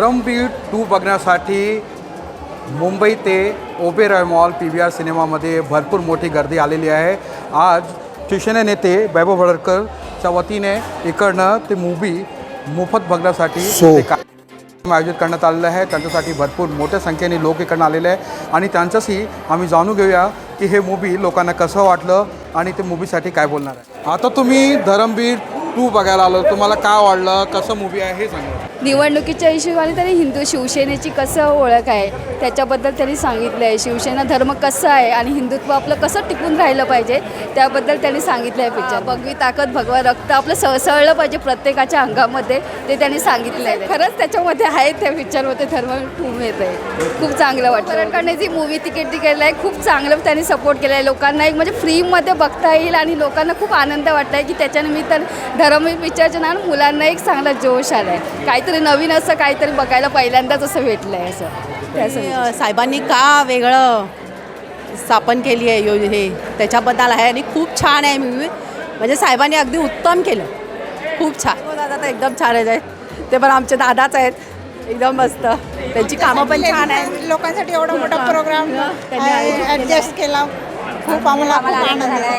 Parambir to बघण्यासाठी मुंबई ते Oberoi mall P V R सिनेमामध्ये भरपूर मोठी गर्दी आलेली आहे. आज शिवसेना नेते वैभव भडरकरच्या वतीने इकडनं ते मूवी मोफत बघण्यासाठी कार्यक्रम आयोजित करण्यात आलेलं आहे. त्यांच्यासाठी भरपूर मोठ्या संख्येने लोक इकडनं आलेले आहे आणि त्यांच्याशी आम्ही जाणून घेऊया की हे मूवी लोकांना कसं वाटलं आणि ते मूवीसाठी काय बोलणार आहे. आता तुम्ही धरमबीर टू बघायला आलो. तुम्हाला काय वाटलं? कसं मूवी आहे हे सांगा. निवडणुकीच्या हिशोबाने त्यांनी हिंदू शिवसेनेची कसं ओळख आहे त्याच्याबद्दल त्यांनी सांगितलं आहे शिवसेना धर्म कसं आहे आणि हिंदुत्व आपलं कसं टिकून राहिलं पाहिजे त्याबद्दल त्यांनी सांगितलं आहे पिक्चर. भगवी ताकद भगवा रक्त आपलं सळसळलं पाहिजे प्रत्येकाच्या अंगामध्ये ते त्यांनी सांगितलं आहे खरंच त्याच्यामध्ये आहे त्या पिक्चरमध्ये धर्म खूप येत आहे. खूप चांगलं वाटतं परकडने जी मूवी तिकीट केलं आहे खूप चांगलं त्यांनी सपोर्ट केलं आहे लोकांना एक म्हणजे फ्रीमध्ये बघता येईल आणि लोकांना खूप आनंद वाटत आहे की त्याच्यानिमित्त धर्मवीर पिक्चरच्या नाव मुलांना एक चांगला जोश आला आहे काहीतरी नवीन असं काहीतरी बघायला पहिल्यांदाच असं भेटलं आहे असं त्याचं अ, साहेबांनी का वेगळं स्थापन केली आहे यो हे त्याच्याबद्दल आहे आणि खूप छान आहे मूवी म्हणजे साहेबांनी अगदी उत्तम केलं. खूप छान. हो दादा तर एकदम छान आहेत ते पण आमचे दादाच आहेत. एकदम मस्त. त्यांची कामं पण छान आहेत. लोकांसाठी एवढा मोठा प्रोग्राम ऍडजस्ट केला. खूप आम्हाला खूप आनंद झाला.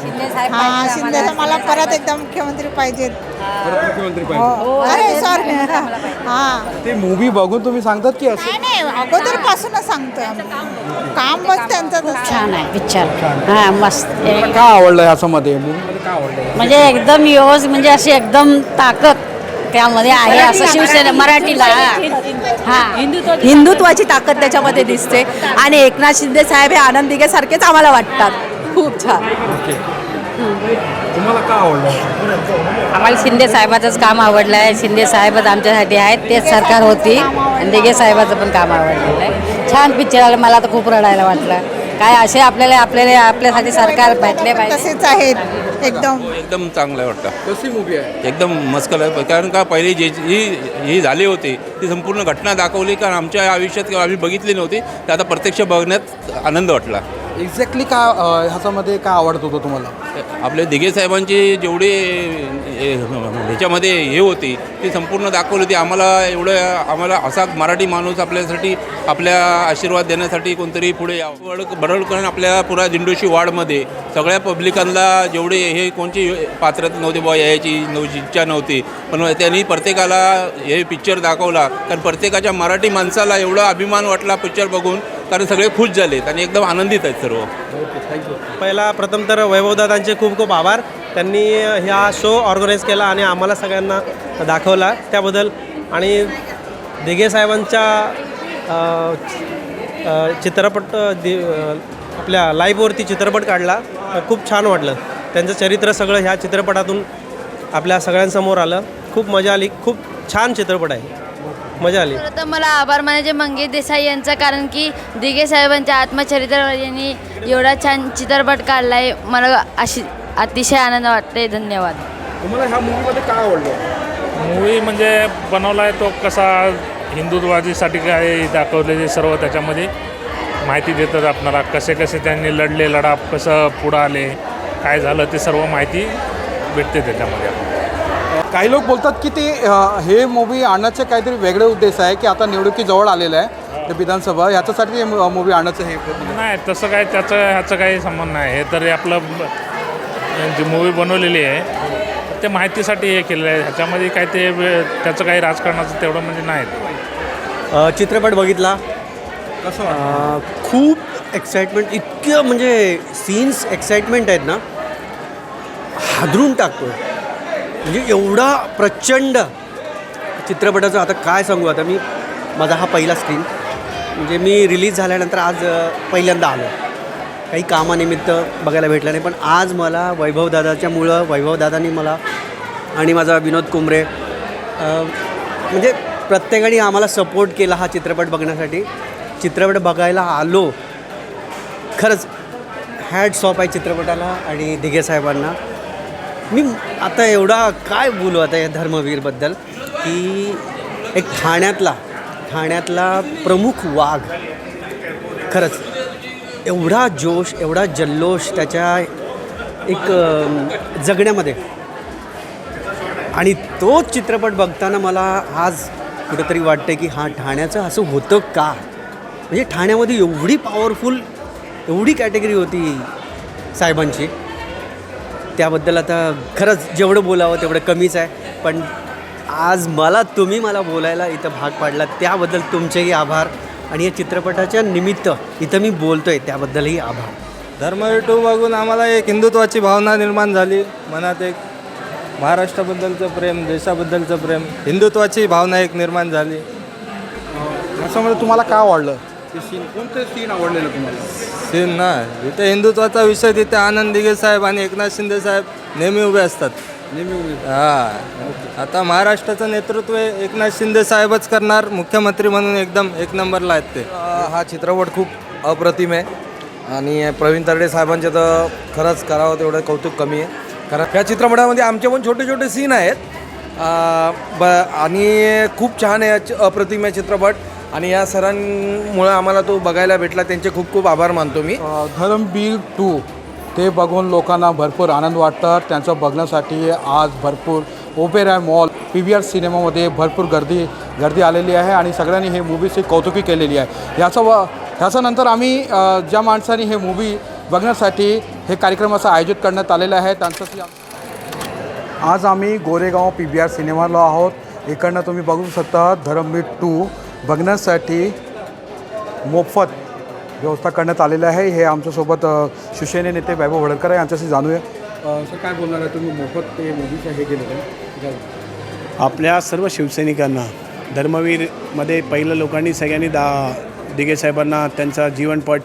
हा शिंदे मला परत एकदा मुख्यमंत्री पाहिजेत परत मुख्यमंत्री हो. पाहिजे. अरे सॉरी हा. ते मूवी बघून तुम्ही सांगतात की असं? नाही नाही अगोदर पासूनच सांगतोय आम्ही. काम बस त्यांचं. छान आहे. पिक्चर हां मस्त. तुम्हाला काय आवडलं मूवीमध्ये काय आवडलं म्हणजे एकदम योज म्हणजे अशी एकदम ताकद त्यामध्ये आहे असं शिवसेना मराठीला हां. हिंदुत्वाची ताकद त्याच्यामध्ये दिसते. आणि एकनाथ शिंदे साहेब हे आनंद दिघेसारखेच आम्हाला वाटतात. खूप छान. तुम्हाला काय आवडलं? आम्हाला शिंदे साहेबाचंच काम आवडलं आहे शिंदे साहेबच आमच्यासाठी आहेत. तेच सरकार होती. आणि दिघे साहेबाचं पण काम आवडलेलं आहे. छान पिक्चर आलं. मला तर खूप रडायला वाटलं. काय असे आपल्याला आपल्याला आपल्यासाठी सरकार भेटले पाहिजे. तसेच आहेत. एकदम. एकदम चांगलं वाटतं. कशी मूवी आहे? एकदम मस्कल आहे कारण का पहिली जी ही ही झाली होती ती संपूर्ण घटना दाखवली. कारण आमच्या आयुष्यात किंवा आम्ही बघितली नव्हती. ते आता प्रत्यक्ष बघण्यात आनंद वाटला. एक्झॅक्टली काय ह्याच्यामध्ये काय आवडत होतं तुम्हाला? आपले दिघे साहेबांची जेवढी ह्याच्यामध्ये हे होती ती संपूर्ण दाखवली होती. आम्हाला एवढं आम्हाला असा मराठी माणूस आपल्यासाठी आपल्या आशीर्वाद देण्यासाठी कोणतरी पुढे यावं. बडळ बडळकरण आपल्या पुरा दिंडोशी वार्डमध्ये सगळ्या पब्लिकांना जेवढे हे कोणची पात्रता नव्हती बुवा यायची नव्हती इच्छा नव्हती. पण त्यांनी प्रत्येकाला हे पिक्चर दाखवला. कारण प्रत्येकाच्या मराठी माणसाला एवढा अभिमान वाटला पिक्चर बघून. कारण सगळे खुश झालेत आणि एकदम आनंदित आहेत सर्व. पहिला प्रथम तर वैभवदादांचे खूप खूप आभार. त्यांनी ह्या शो ऑर्गनाईज केला आणि आम्हाला सगळ्यांना दाखवला. त्याबद्दल आणि दिघे साहेबांच्या चित्रपट दि आपल्या लाईव्हवरती चित्रपट काढला. खूप छान वाटलं. त्यांचं चरित्र सगळं ह्या चित्रपटातून आपल्या सगळ्यांसमोर आलं. खूप मजा आली. खूप छान चित्रपट आहे. मजा आली. खरं तर मला आभार मानायचे मंगेश देसाई यांचा कारण की दिघे साहेबांच्या आत्मचरित्रावर यांनी एवढा छान चित्रपट काढला आहे मला अशी अतिशय आनंद वाटते धन्यवाद. तुम्हाला ह्या मूवीमध्ये काय आवडलं? मूवी म्हणजे बनवला आहे तो कसा हिंदुत्वादीसाठी काय दाखवलेले सर्व त्याच्यामध्ये माहिती देतात आपणाला. कसे कसे त्यांनी लढले लढा कसं पुढं आले काय झालं ते सर्व माहिती भेटते त्याच्यामध्ये. आपल्याला. काही लोक बोलतात की ते हे मूवी आणण्याचे काहीतरी वेगळे उद्देश आहे की आता निवडणुकी जवळ आलेलं आहे ते विधानसभा. ह्याच्यासाठी हे मूवी आणण्याचं हे नाही तसं काय त्याचं ह्याचं काही संबंध नाही. हे तर आपलं जी मूवी बनवलेली आहे ते माहितीसाठी हे केलेलं आहे. ह्याच्यामध्ये काय ते वे- त्याचं काही राजकारणाचं तेवढं म्हणजे नाही. चित्रपट बघितला. कसं खूप एक्साइटमेंट इतकं म्हणजे सीन्स एक्साइटमेंट आहेत ना हादरून टाकतो म्हणजे एवढा प्रचंड चित्रपटाचं आता काय सांगू? आता मी माझा हा पहिला स्क्रीन म्हणजे मी रिलीज झाल्यानंतर आज पहिल्यांदा आलो. काही कामानिमित्त बघायला भेटलं नाही पण आज मला वैभवदादाच्यामुळं वैभवदादांनी मला आणि माझा विनोद कुंबरे म्हणजे प्रत्येकाने आम्हाला सपोर्ट केला हा चित्रपट बघण्यासाठी. चित्रपट बघायला आलो. खरंच हॅड सॉप आहे चित्रपटाला आणि दिघे साहेबांना. मी आता एवढा काय बोलू आता या धर्मवीरबद्दल की एक ठाण्यातला ठाण्यातला प्रमुख वाघ खरंच एवढा जोश एवढा जल्लोष त्याच्या एक जगण्यामध्ये. आणि तोच चित्रपट बघताना मला आज कुठंतरी वाटतं की हां ठाण्याचं असं होतं का? म्हणजे ठाण्यामध्ये एवढी पॉवरफुल एवढी कॅटेगरी होती साहेबांची. त्याबद्दल आता खरंच जेवढं बोलावं तेवढं कमीच आहे. पण आज मला तुम्ही मला बोलायला इथं भाग पाडला त्याबद्दल तुमचेही आभार. आणि या चित्रपटाच्या निमित्त इथं मी बोलतोय त्याबद्दलही आभार. धर्मवीर टू बघून आम्हाला एक हिंदुत्वाची भावना निर्माण झाली. मनात एक महाराष्ट्राबद्दलचं प्रेम देशाबद्दलचं प्रेम हिंदुत्वाची भावना एक निर्माण झाली. याच्यामध्ये तुम्हाला काय आवडलं? ते सीन कोणते सीन आवडलेलं तुम्हाला? सीन ना इथे हिंदुत्वाचा विषय तिथे आनंद दिघे साहेब आणि एकनाथ शिंदे साहेब नेहमी उभे असतात. नेहमी उभी. हा. आता महाराष्ट्राचं नेतृत्व एकनाथ शिंदे साहेबच करणार मुख्यमंत्री म्हणून एकदम एक नंबरला आहेत ते. हा चित्रपट खूप अप्रतिम आहे. आणि प्रवीण तरडे साहेबांचे तर खरंच करावं तेवढं कौतुक कमी आहे. कारण या चित्रपटामध्ये आमचे पण छोटे छोटे सीन आहेत. ब आणि खूप छान आहे अप्रतिम आहे चित्रपट. आणि या सरांमुळं आम्हाला तो बघायला भेटला. त्यांचे खूप खूप आभार मानतो मी. धरमबीर टू ते बघून लोकांना भरपूर आनंद वाटतात. त्यांचं बघण्यासाठी आज भरपूर opera mall P V R सिनेमामध्ये भरपूर गर्दी गर्दी आलेली आहे आणि सगळ्यांनी हे मूवीची कौतुकी केलेली आहे. याचं व ह्याच्यानंतर आम्ही ज्या माणसांनी हे मूवी बघण्यासाठी हे कार्यक्रमाचं आयोजित करण्यात आलेलं आहे त्यांचं आज आम्ही गोरेगाव पी व्ही आर सिनेमाला आहोत. इकडनं तुम्ही बघू शकता धरमबीर टू. बघण्यासाठी मोफत व्यवस्था करण्यात आलेलं आहे. हे आमच्यासोबत शिवसेने नेते वैभव वडकर आहे. यांच्याशी जाणूया. सर काय बोलणार आहे तुम्ही? मोफत ते मूवीचं हे केलेलं आहे आपल्या सर्व शिवसैनिकांना धर्मवीरमध्ये पहिलं लोकांनी सगळ्यांनी दा दिघे साहेबांना त्यांचा जीवनपट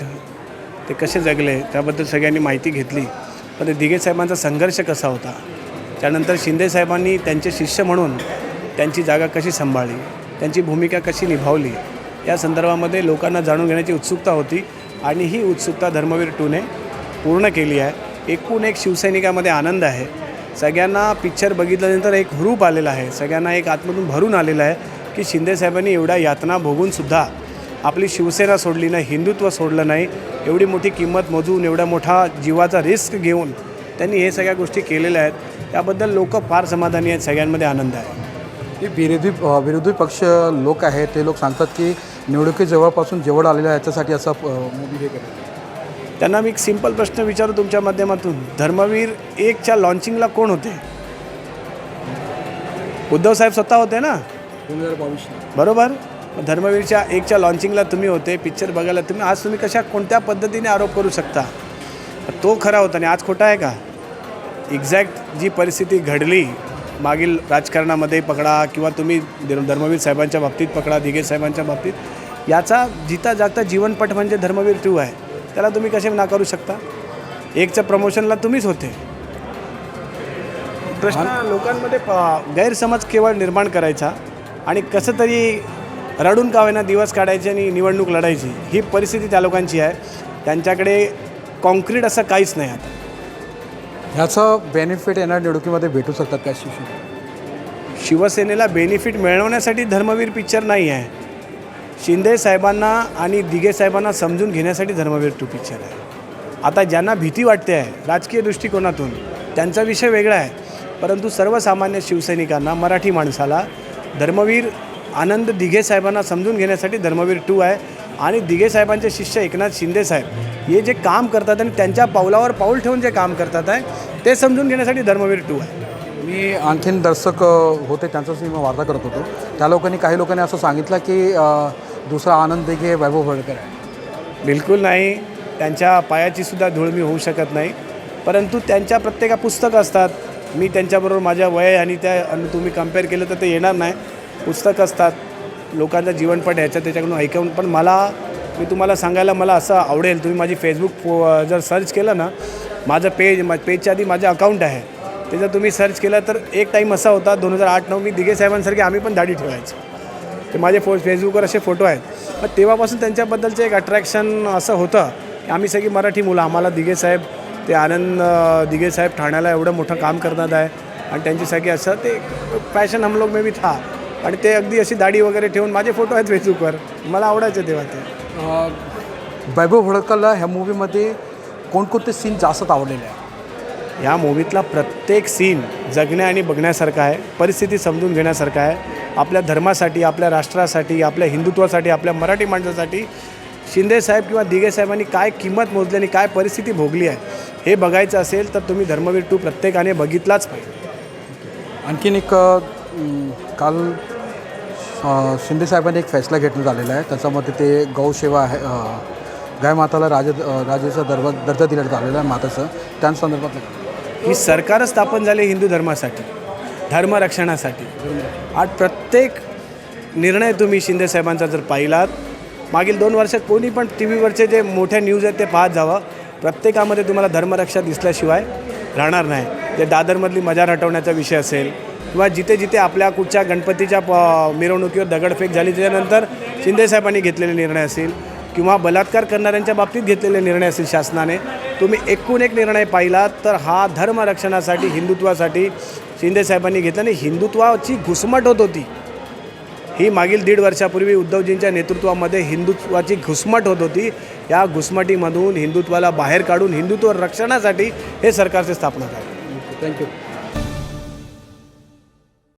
ते कसे जगले त्याबद्दल सगळ्यांनी माहिती घेतली. पण ते दिघे साहेबांचा संघर्ष कसा होता? त्यानंतर शिंदे साहेबांनी त्यांचे शिष्य म्हणून त्यांची जागा कशी सांभाळली? त्यांची भूमिका कशी निभावली? या संदर्भामध्ये लोकांना जाणून घेण्याची उत्सुकता होती आणि ही उत्सुकता धर्मवीर टूने पूर्ण केली आहे. एकूण एक शिवसैनिकामध्ये आनंद आहे. सगळ्यांना पिक्चर बघितल्यानंतर एक हुरूप आलेला आहे. सगळ्यांना एक आतमधून भरून आलेलं आहे की शिंदेसाहेबांनी एवढ्या यातना भोगूनसुद्धा आपली शिवसेना सोडली नाही हिंदुत्व सोडलं नाही एवढी मोठी किंमत मोजून एवढा मोठा जीवाचा रिस्क घेऊन त्यांनी हे सगळ्या गोष्टी केलेल्या आहेत. त्याबद्दल लोक फार समाधानी आहेत. सगळ्यांमध्ये आनंद आहे. हे विरोधी विरोधी पक्ष लोक आहेत ते लोक सांगतात की निवडणुकी जवळपासून जेवढ आलेलं आहे याच्यासाठी असं मूवी हे केलं त्यांना मी एक सिंपल प्रश्न विचारू तुमच्या माध्यमातून. धर्मवीर एकच्या लॉन्चिंगला कोण होते? उद्धव साहेब स्वतः होते ना? दोन हजार बावीस बरोबर धर्मवीरच्या एकच्या लॉन्चिंगला तुम्ही होते पिक्चर बघायला तुम्ही आज तुम्ही कशा कोणत्या पद्धतीने आरोप करू शकता? तो खरा होता आणि आज खोटा आहे का? एक्झॅक्ट जी परिस्थिती घडली मागील राजकारणामध्ये पकडा किंवा तुम्ही धर्म- धर्मवीर साहेबांच्या बाबतीत पकडा दिघे साहेबांच्या बाबतीत याचा जिता जागता जीवनपट म्हणजे धर्मवीर टू आहे. त्याला तुम्ही कसे नाकारू शकता? एकच्या प्रमोशनला तुम्हीच होते. प्रश्न लोकांमध्ये गैरसमज केवळ निर्माण करायचा आणि कसं तरी रडून का होईना दिवस काढायचे आणि निवडणूक लढायची ही परिस्थिती त्या लोकांची आहे. त्यांच्याकडे कॉन्क्रीट असं काहीच नाही आता. ह्याचं बेनिफिट येणार निवडणुकीमध्ये भेटू शकतात का शिवसेना? शिवसेनेला बेनिफिट मिळवण्यासाठी धर्मवीर पिक्चर नाही आहे. शिंदे साहेबांना आणि दिघे साहेबांना समजून घेण्यासाठी धर्मवीर टू पिक्चर आहे. आता ज्यांना भीती वाटते आहे राजकीय दृष्टिकोनातून त्यांचा विषय वेगळा आहे. परंतु सर्वसामान्य शिवसैनिकांना मराठी माणसाला धर्मवीर आनंद दिघे साहेबांना समजून घेण्यासाठी धर्मवीर टू आहे. आणि दिघे साहेबांचे शिष्य एकनाथ शिंदे साहेब हे जे काम करतात आणि त्यांच्या पावलावर पाऊल ठेवून जे काम करतात आहे ते समजून घेण्यासाठी धर्मवीर टू आहे. मी आणखीन दर्शक होते त्यांच्याशी मी वार्ता करत होतो. त्या लोकांनी काही लोकांनी असं सांगितलं की दुसरा आनंद दिघे वैभव भडकर आहे. बिलकुल नाही. त्यांच्या पायाची सुद्धा धूळ मी होऊ शकत नाही. परंतु त्यांच्या प्रत्येका पुस्तकं असतात. मी त्यांच्याबरोबर माझ्या वय आणि त्या आणि तुम्ही कंपेअर केलं तर ते येणार नाही. पुस्तकं असतात. लोकांचं जीवनपट याच्या त्याच्याकडून ऐकून पण मला मी तुम्हाला सांगायला मला असं आवडेल. तुम्ही माझी फेसबुक फो- जर सर्च केलं ना माझं पेज मा पेजच्या आधी माझं अकाउंट आहे. ते जर तुम्ही सर्च केलं तर एक टाईम असा होता दोन हजार आठ नऊ मी दिघे साहेबांसारखे आम्ही पण दाढी ठेवायचो. ते माझे फो फेसबुकवर असे फोटो आहेत. मग तेव्हापासून त्यांच्याबद्दलचं एक अट्रॅक्शन असं होतं की आम्ही सगळी मराठी मुलं आम्हाला दिघे साहेब ते आनंद अं, दिघे साहेब ठाण्याला एवढं मोठं काम करणार आहे. आणि त्यांची सगळी असं ते पॅशन हम लोग मे बी था. आणि ते अगदी अशी दाढी वगैरे ठेवून माझे फोटो आहेत फेसबुकवर. मला आवडायचं तेव्हा ते. वैभव भडकरला ह्या मूवीमध्ये कोणकोणते सीन जास्त आवडलेले आहे या मूवीतला प्रत्येक सीन जगण्या आणि बघण्यासारखा आहे परिस्थिती समजून घेण्यासारखा आहे. आपल्या धर्मासाठी आपल्या राष्ट्रासाठी आपल्या हिंदुत्वासाठी आपल्या मराठी माणसासाठी शिंदेसाहेब किंवा दिघे साहेबांनी काय किंमत मोजली आणि काय परिस्थिती भोगली आहे हे बघायचं असेल तर तुम्ही धर्मवीर टू प्रत्येकाने बघितलाच पाहिजे. आणखीन एक काल शिंदेसाहेबांनी शिंदे साहेबांनी एक फैसला घेतला झालेला आहे. त्याच्यामध्ये ते गौसेवा आहे गाय माताला राज राजेचा दर्जा दर्जा दिला आलेला आहे माताचं. त्यासंदर्भात ही सरकारच स्थापन झाली हिंदू धर्मासाठी धर्मरक्षणासाठी आज प्रत्येक निर्णय तुम्ही शिंदेसाहेबांचा जर पाहिलात मागील दोन वर्षात कोणी पण टी व्हीवरचे जे मोठ्या न्यूज आहेत ते पाहत जावं. प्रत्येकामध्ये तुम्हाला धर्मरक्षा दिसल्याशिवाय राहणार नाही. जे दादरमधली मजार हटवण्याचा विषय असेल किंवा जिथे जिथे आपल्या कुठच्या गणपतीच्या प मिरवणुकीवर दगडफेक झाली त्याच्यानंतर शिंदेसाहेबांनी घेतलेले निर्णय असेल किंवा बलात्कार करणाऱ्यांच्या बाबतीत घेतलेले निर्णय असतील शासनाने तुम्ही एकूण एक निर्णय पाहिलात तर हा धर्मरक्षणासाठी हिंदुत्वासाठी शिंदेसाहेबांनी घेतला आणि हिंदुत्वाची घुसमट होत होती. ही मागील दीड वर्षापूर्वी उद्धवजींच्या नेतृत्वामध्ये हिंदुत्वाची घुसमट होत होती. या घुसमटीमधून हिंदुत्वाला बाहेर काढून हिंदुत्व रक्षणासाठी हे सरकारची स्थापना झाली. थँक्यू